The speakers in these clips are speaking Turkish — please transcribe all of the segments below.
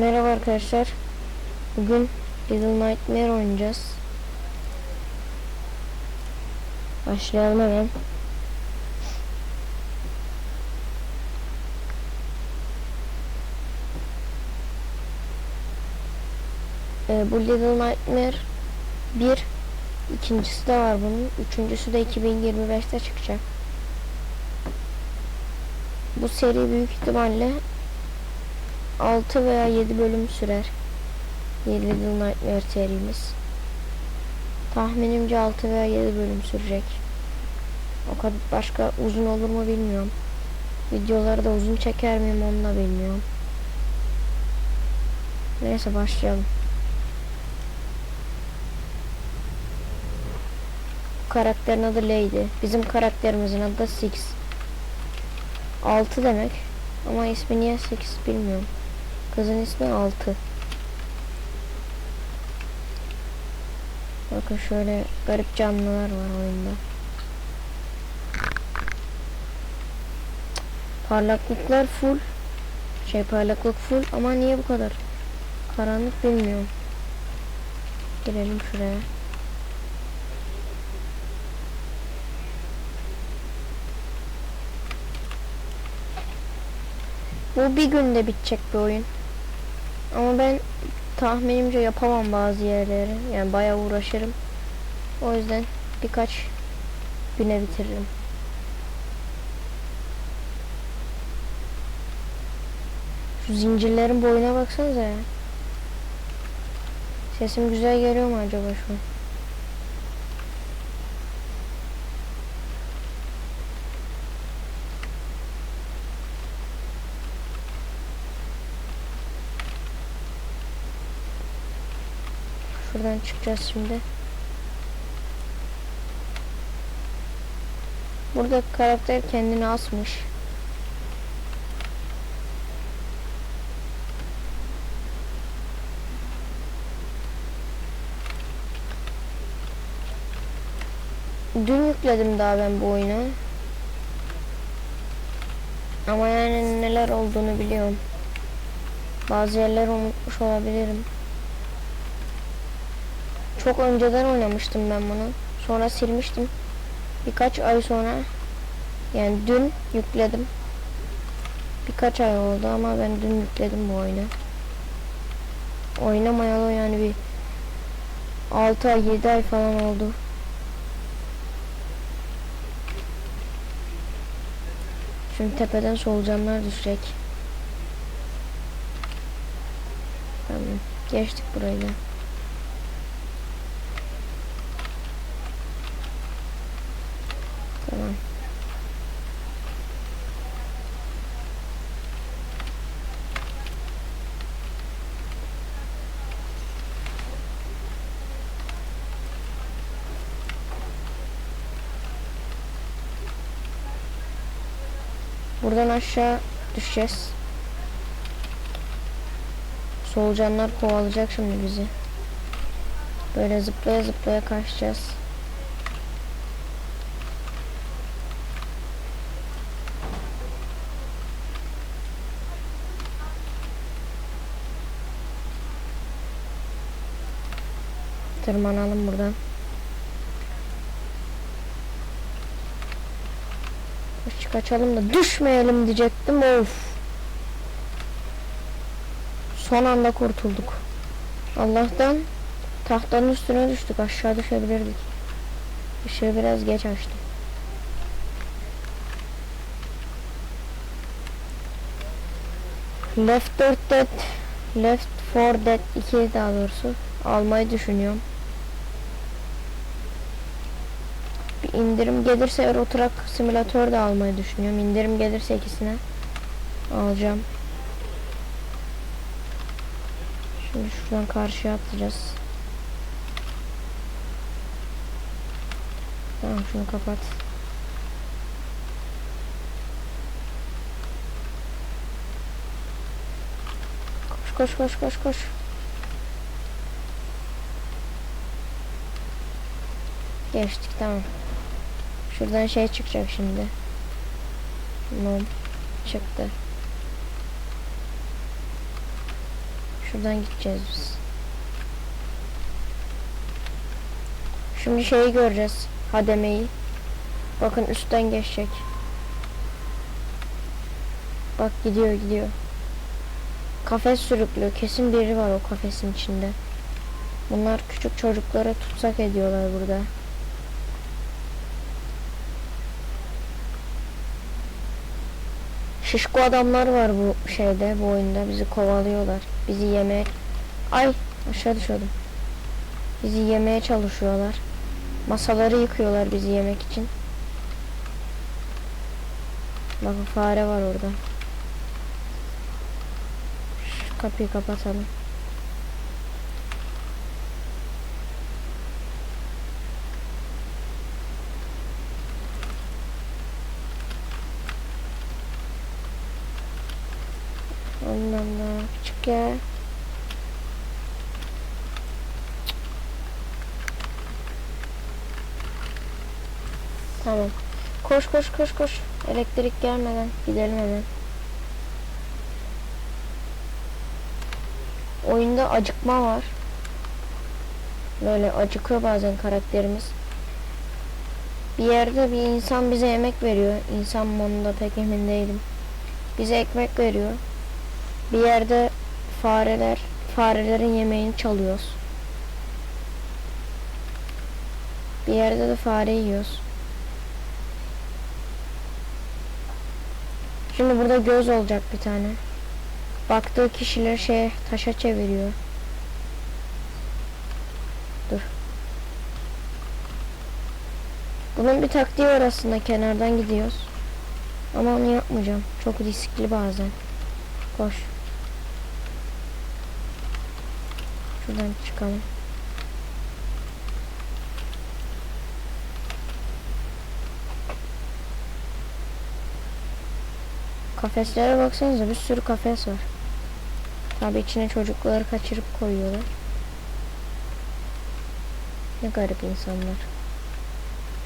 Merhaba arkadaşlar. Bugün Little Nightmare oynayacağız. Başlayalım hemen. Ee, bu Little Nightmare 1 ikincisi de var bunun. Üçüncüsü de 2025'te çıkacak. Bu seri büyük ihtimalle 6 veya 7 bölüm sürer. Little Nightmare serimiz. Tahminimce 6 veya 7 bölüm sürecek. O kadar başka uzun olur mu bilmiyorum. Videoları da uzun çeker miyim onu da bilmiyorum. Neyse başlayalım. Bu karakterin adı Lady. Bizim karakterimizin adı da Six. 6 demek. Ama ismi niye 8 bilmiyorum. Kızın ismi 6. Bakın şöyle garip canlılar var oyunda. Parlaklıklar full. Şey parlaklık full ama niye bu kadar karanlık bilmiyorum. Girelim şuraya. Bu bir günde bitecek bir oyun. Ama ben tahminimce yapamam bazı yerleri. Yani bayağı uğraşırım. O yüzden birkaç güne bitiririm. Şu zincirlerin boyuna baksanıza ya. Sesim güzel geliyor mu acaba şu an? Şuradan çıkacağız şimdi. Burada karakter kendini asmış. Dün yükledim daha ben bu oyunu. Ama yani neler olduğunu biliyorum. Bazı yerler unutmuş olabilirim. Çok önceden oynamıştım ben bunu. Sonra silmiştim. Birkaç ay sonra yani dün yükledim. Birkaç ay oldu ama ben dün yükledim bu oyunu. Oynamayalı yani bir 6 ay 7 ay falan oldu. Şimdi tepeden solucanlar düşecek. Tamam. Geçtik burayı. da. Tamam. Buradan aşağı düşeceğiz. Solucanlar kovalayacak şimdi bizi. Böyle zıplaya zıplaya kaçacağız. Tırmanalım buradan. Koş kaçalım da düşmeyelim diyecektim. Of. Son anda kurtulduk. Allah'tan tahtanın üstüne düştük. Aşağı düşebilirdik. Işığı biraz geç açtım. Left 4 Dead Left 4 Dead 2 daha doğrusu almayı düşünüyorum. Bir indirim gelirse Euro Truck Simulator da almayı düşünüyorum. İndirim gelirse ikisine alacağım. Şimdi şuradan karşıya atlayacağız. Tamam şunu kapat. Koş koş koş koş koş. Geçtik tamam. Şuradan şey çıkacak şimdi. Mum çıktı. Şuradan gideceğiz biz. Şimdi şeyi göreceğiz. Hademeyi. Bakın üstten geçecek. Bak gidiyor gidiyor. Kafes sürüklüyor. Kesin biri var o kafesin içinde. Bunlar küçük çocuklara tutsak ediyorlar burada. Şişko adamlar var bu şeyde, bu oyunda. Bizi kovalıyorlar. Bizi yemeye... Ay aşağı düşüyordum. Bizi yemeye çalışıyorlar. Masaları yıkıyorlar bizi yemek için. Bakın fare var orada. Şu kapıyı kapatalım. Allah Allah. Çık ya. Tamam. Koş koş koş koş. Elektrik gelmeden gidelim hemen. Oyunda acıkma var. Böyle acıkıyor bazen karakterimiz. Bir yerde bir insan bize yemek veriyor. İnsan mı pek emin değilim. Bize ekmek veriyor. Bir yerde fareler, farelerin yemeğini çalıyoruz. Bir yerde de fare yiyoruz. Şimdi burada göz olacak bir tane. Baktığı kişileri şeye taşa çeviriyor. Dur. Bunun bir taktiği var aslında kenardan gidiyoruz. Ama onu yapmayacağım. Çok riskli bazen. Koş. Şuradan çıkalım. Kafeslere baksanıza bir sürü kafes var. Tabi içine çocukları kaçırıp koyuyorlar. Ne garip insanlar.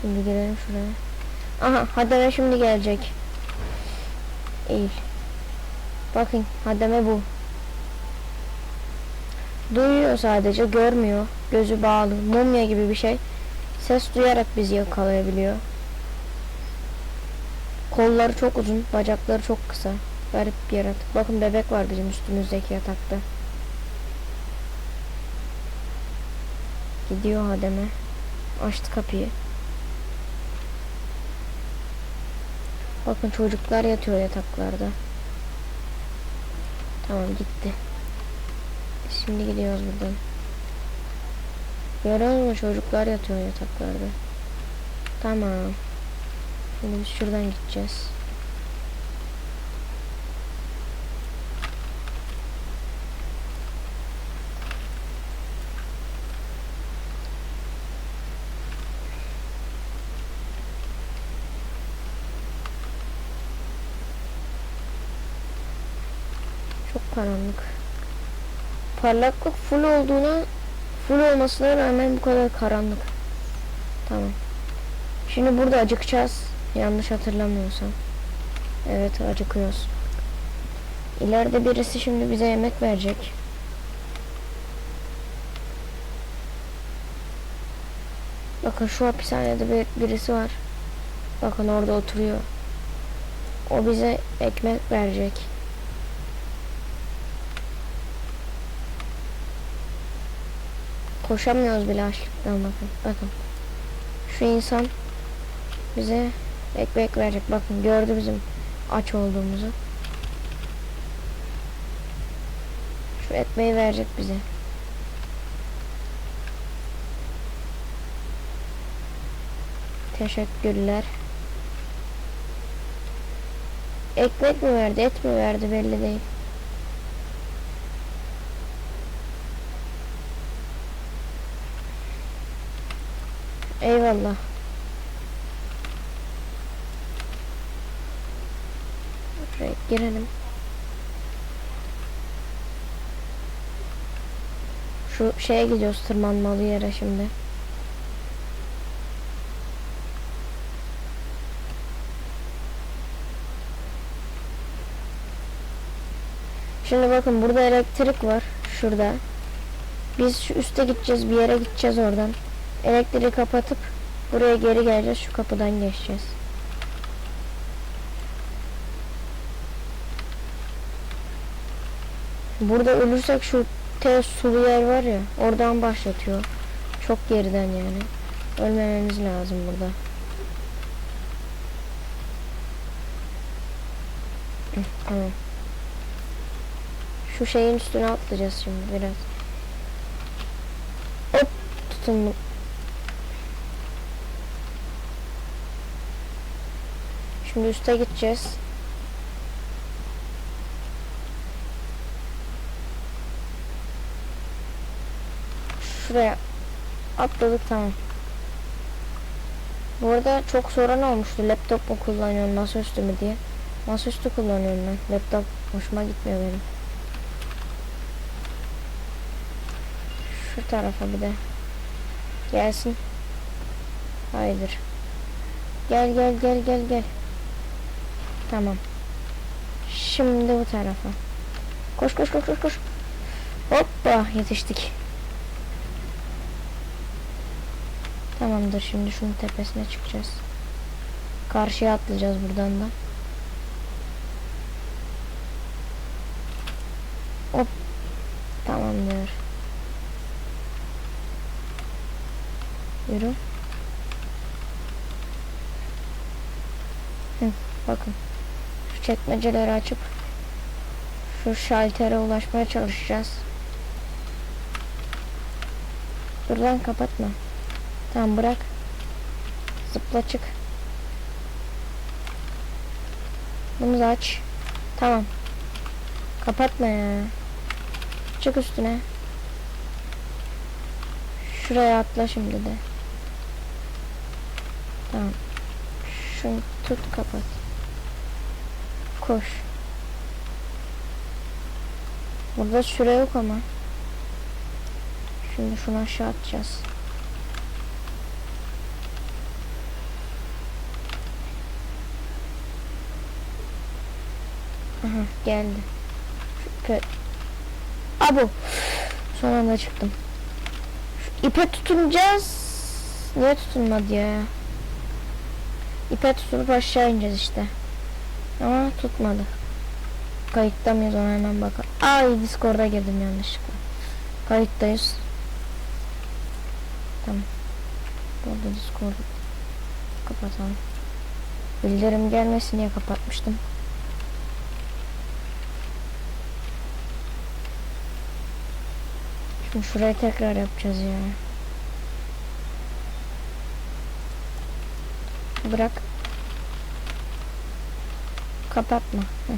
Şimdi girelim şuraya. Aha hademe şimdi gelecek. Eğil. Bakın hademe bu. Duyuyor sadece görmüyor. Gözü bağlı. Mumya gibi bir şey. Ses duyarak bizi yakalayabiliyor. Kolları çok uzun, bacakları çok kısa. Garip bir yaratık. Bakın bebek var bizim üstümüzdeki yatakta. Gidiyor Hadem'e. Açtı kapıyı. Bakın çocuklar yatıyor yataklarda. Tamam gitti. Şimdi gidiyoruz buradan. Görüyor musun çocuklar yatıyor yataklarda. Tamam. Şimdi biz şuradan gideceğiz. Çok karanlık. Parlaklık full olduğuna full olmasına rağmen bu kadar karanlık. Tamam. Şimdi burada acıkacağız. Yanlış hatırlamıyorsam. Evet acıkıyoruz. İleride birisi şimdi bize yemek verecek. Bakın şu hapishanede bir, birisi var. Bakın orada oturuyor. O bize ekmek verecek. Koşamıyoruz bile açlıktan bakın. Bakın. Şu insan bize ekmek verecek. Bakın gördü bizim aç olduğumuzu. Şu ekmeği verecek bize. Teşekkürler. Ekmek mi verdi, et mi verdi belli değil. Eyvallah. Şuraya girelim. Şu şeye gidiyoruz tırmanmalı yere şimdi. Şimdi bakın burada elektrik var. Şurada. Biz şu üste gideceğiz. Bir yere gideceğiz oradan. Elektriği kapatıp buraya geri geleceğiz. Şu kapıdan geçeceğiz. Burada ölürsek şu T sulu yer var ya oradan başlatıyor. Çok geriden yani. Ölmememiz lazım burada. Tamam. Şu şeyin üstüne atlayacağız şimdi biraz. Hop tutundum. Şimdi üste gideceğiz. Şuraya atladık tamam. Bu arada çok soran olmuştu. Laptop mu kullanıyorum, masaüstü mü diye. Masaüstü kullanıyorum ben. Laptop hoşuma gitmiyor benim. Şu tarafa bir de. Gelsin. Haydır. Gel gel gel gel gel. Tamam. Şimdi bu tarafa. Koş koş koş koş koş. Hoppa yetiştik. Tamamdır şimdi şunun tepesine çıkacağız. Karşıya atlayacağız buradan da. Hop. Tamamdır. Yürü. Hı, bakın. Şu çekmeceleri açıp şu şaltere ulaşmaya çalışacağız. Dur kapatma. Tamam bırak. Zıpla çık. Bunu da aç. Tamam. Kapatma ya. Çık üstüne. Şuraya atla şimdi de. Tamam. Şunu tut kapat. Koş. Burada süre yok ama. Şimdi şunu aşağı atacağız. Aha geldi. Abu. Son anda çıktım. Şu ipe tutunacağız. Niye tutunmadı ya? İpe tutunup aşağı ineceğiz işte. Ama tutmadı. Kayıtta mıyız ona hemen bakalım. Ay Discord'a girdim yanlışlıkla. Kayıttayız. Tamam. Burada Discord'u kapatalım. Bildirim gelmesin diye kapatmıştım. Şimdi şurayı tekrar yapacağız ya. Bırak. Kapatma. Hı.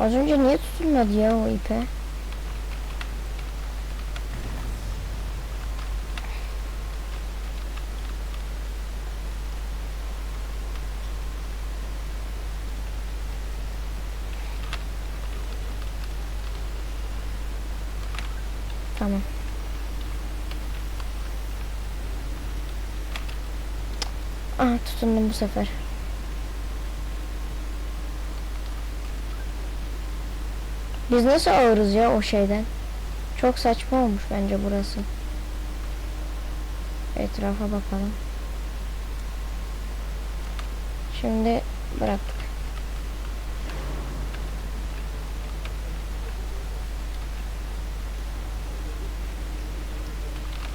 Az önce niye tutulmadı ya o ipe? Tamam. Aha tutundum bu sefer. Biz nasıl ağırız ya o şeyden? Çok saçma olmuş bence burası. Etrafa bakalım. Şimdi bıraktık.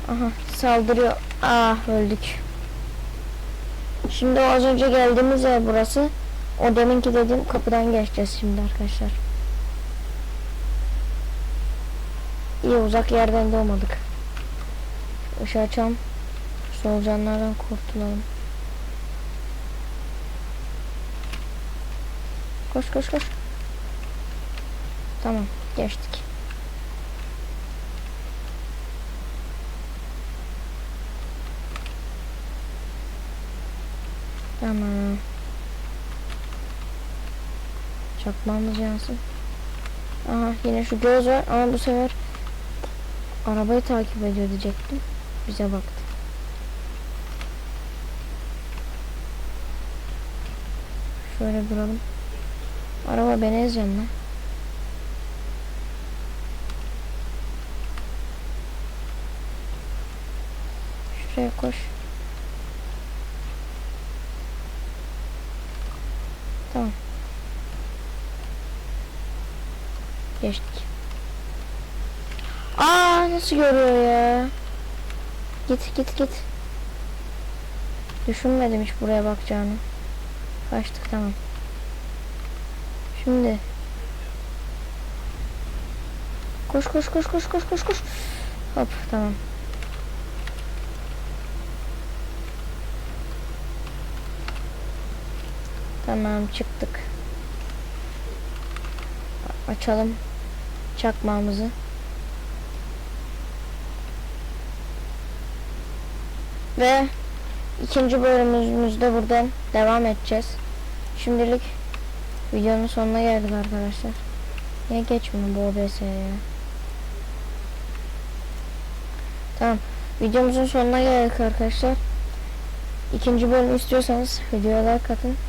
Aha saldırıyor. Ah öldük. Şimdi az önce geldiğimiz yer burası. O deminki dediğim kapıdan geçeceğiz şimdi arkadaşlar. İyi uzak yerden doğmadık. Işığı açalım. Solucanlardan kurtulalım. Koş koş koş. Tamam geçtik. Tamam. Çakmamız yansın. Aha yine şu göz var ama bu sefer arabayı takip ediyor diyecektim. Bize baktı. Şöyle duralım. Araba beni ezeceksin lan. Şuraya koş. Tamam. Geçtik. Aa nasıl görüyor ya? Git git git. Düşünmedim hiç buraya bakacağını. Kaçtık tamam. Şimdi. Koş koş koş koş koş koş koş. Hop tamam. Tamam çıktık. Açalım çakmağımızı. Ve ikinci bölümümüzde buradan devam edeceğiz. Şimdilik videonun sonuna geldik arkadaşlar. Niye geçmiyor bu OBS ya? Tamam. Videomuzun sonuna geldik arkadaşlar. İkinci bölüm istiyorsanız videoya like atın.